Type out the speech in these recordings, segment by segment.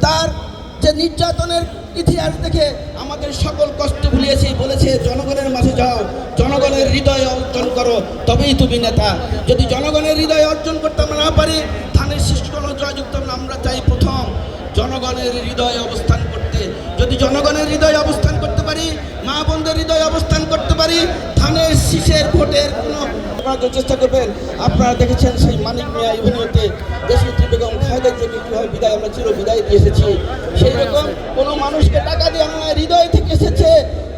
তার যে নির্যাতনের ইতিহাস দেখে আমাদের সকল কষ্ট ভুলিয়েছে, বলেছে, জনগণের মাঝে যাও, জনগণের হৃদয় অর্জন করো, তবেই তুমি নেতা। যদি জনগণের হৃদয় অর্জন করতে আমরা না পারি, ধানের শিশুগণ জয়যুক্ত আমরা- চাই প্রথম জনগণের হৃদয় অবস্থান করতে। যদি জনগণের হৃদয় অবস্থান করতে পারি, মা বোনদের হৃদয়ে অবস্থান করতে পারি, ধানের শীষের ভোটের কোনো আপনারা চেষ্টা করবেন, আপনারা দেখেছেন সেই মানিক মিয়া ইউনিয়তে দেশনেত্রী বেগম বিদায় আমরা চির বিদায় দিয়ে এসেছি। সেই রকম কোনো মানুষকে টাকা দিয়ে আমরা হৃদয় থেকে এসেছে।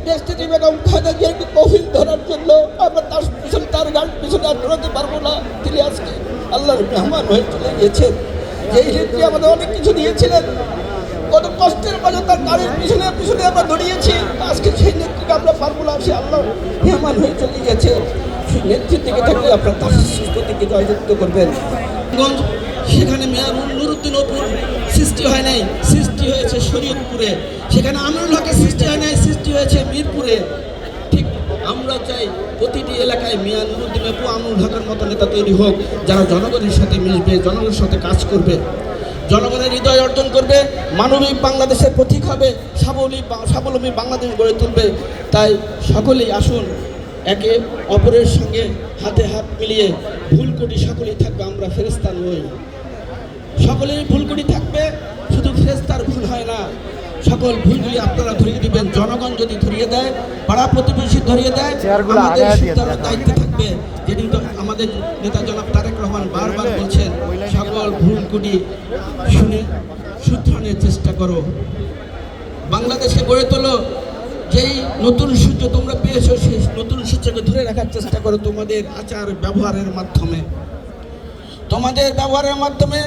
দেশনেত্রী বেগম খালেদা জিয়াকে কফিন ধরার জন্য আমরা তার পিছনে, তার গান পিছনে আর দৌড়াতে পারব না। তিনি আজকে আল্লাহর মেহমান হয়ে চলে গিয়েছেন। যেই নেত্রী আমাদের অনেক কিছু দিয়েছিলেন। কত কষ্টের মাঝে তার গাড়ির পিছনে পিছনে আমরা দৌড়িয়েছি। আজকে সেই নেত্রীকে আমরা পারব না, সে আল্লাহ মেহমান হয়ে চলে গেছে সেই নেত্রীর দিকে থাকলে আপনার তার সুস্থতিকে জয়যুক্ত করবেন। গঞ্জ সেখানে মেয়র নুরুদ্দিন অপুর সৃষ্টি হয় নাই, সৃষ্টি হয়েছে শরীয়তপুরে। সেখানে আমিরুল হকের সৃষ্টি হয় নাই, সৃষ্টি হয়েছে মিরপুরে। ঠিক আমরা চাই প্রতিটি এলাকায় মিয়া নুরুদ্দিন অপু আমিরুল হকের মতো নেতা তৈরি হোক, যারা জনগণের সাথে মিশবে, জনগণের সাথে কাজ করবে, জনগণের হৃদয় অর্জন করবে, মানবিক বাংলাদেশের প্রতীক হবে বা- স্বাবলম্বী বাংলাদেশ গড়ে তুলবে। তাই সকলেই আসুন, একে অপরের সঙ্গে হাতে হাত মিলিয়ে ভুল কোটি সকলেই থাকবে আমরা ফেরেস্তা নই। সকলেই ভুল কোটি থাকবে শুধু ফেরেস্তার ভুল হয় না। সকল ভুলগুলি আপনারা ধরিয়ে দিবেন জনগণ যদি ধরিয়ে দেয় পাড়া প্রতিবেশী ধরিয়ে দেয় আমাদের দায়িত্ব থাকবে। যেদিন তো আমাদের নেতা জনাব তারেক রহমান বারবার বলছেন সকল ভুল কুটি শুনে শুধরানোর চেষ্টা করো। বাংলাদেশে গড়ে তোলো যেই নতুন সূর্য তোমরা পেয়েছ, সেই নতুন সূর্যকে ধরে রাখার চেষ্টা করো তোমাদের আচার ব্যবহারের মাধ্যমে। তোমাদের ব্যবহারের মাধ্যমে,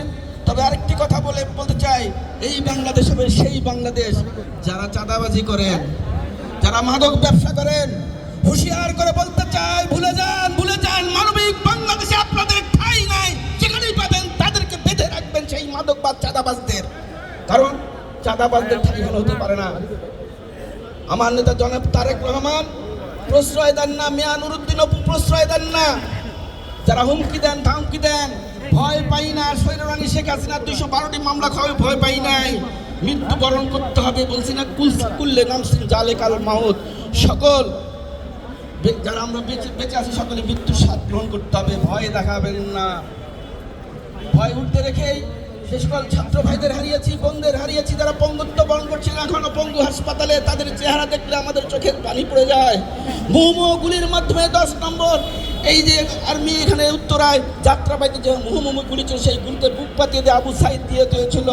তবে আরেকটি কথা বলে বলতে চাই, এই বাংলাদেশ হবে সেই বাংলাদেশ যারা চাঁদাবাজি করেন, যারা মাদক ব্যবসা করেন। হুঁশিয়ার করে বলতে চাই, ভুলে যান ভুলে যান, মানবিক বাংলাদেশে আপনাদের ঠাঁই নাই। যেখানেই পাবেন, তাদেরকে বেঁধে রাখবেন সেই মাদক বা চাঁদাবাজদের। কারণ, চাঁদাবাজদের ঠাই হতে পারে না। আমার নেতা জনাব তারেক রহমান, প্রশ্রয় দেন না মিয়া নুরুদ্দিন অপু প্রশ্রয় দেন না। যারা হুমকি দেন, ধামকি দেন, ভয় পাই না। সৈরানি শেখ হাসিনা দুইশো বারোটি মামলা খাওয়াবে ভয় পাই নাই। মৃত্যুবরণ করতে হবে বলছি না কুল কুল্লে নাম সিং জালে কাল মাহুদ সকল যারা আমরা বেঁচে বেঁচে আছি, সকলে মৃত্যুর স্বাদ গ্রহণ করতে হবে। ভয় দেখাবেন না। ভয় উঠতে রেখেই সকল ছাত্র ভাইদের হারিয়েছি, বন্ধের হারিয়েছি, যারা পঙ্গুত্ব বরণ করছেন এখনও পঙ্গু হাসপাতালে তাদের চেহারা দেখলে আমাদের চোখের পানি পড়ে যায়। মুহুমুহ গুলির মাধ্যমে দশ নম্বর, এই যে আর্মি এখানে উত্তরায় যাত্রাবাড়িতে যে মুহুমুহু গুলি ছিল সেই গুলিতে বুক পাতিয়ে দিয়ে আবু সাইদ দিয়ে দিয়েছিল।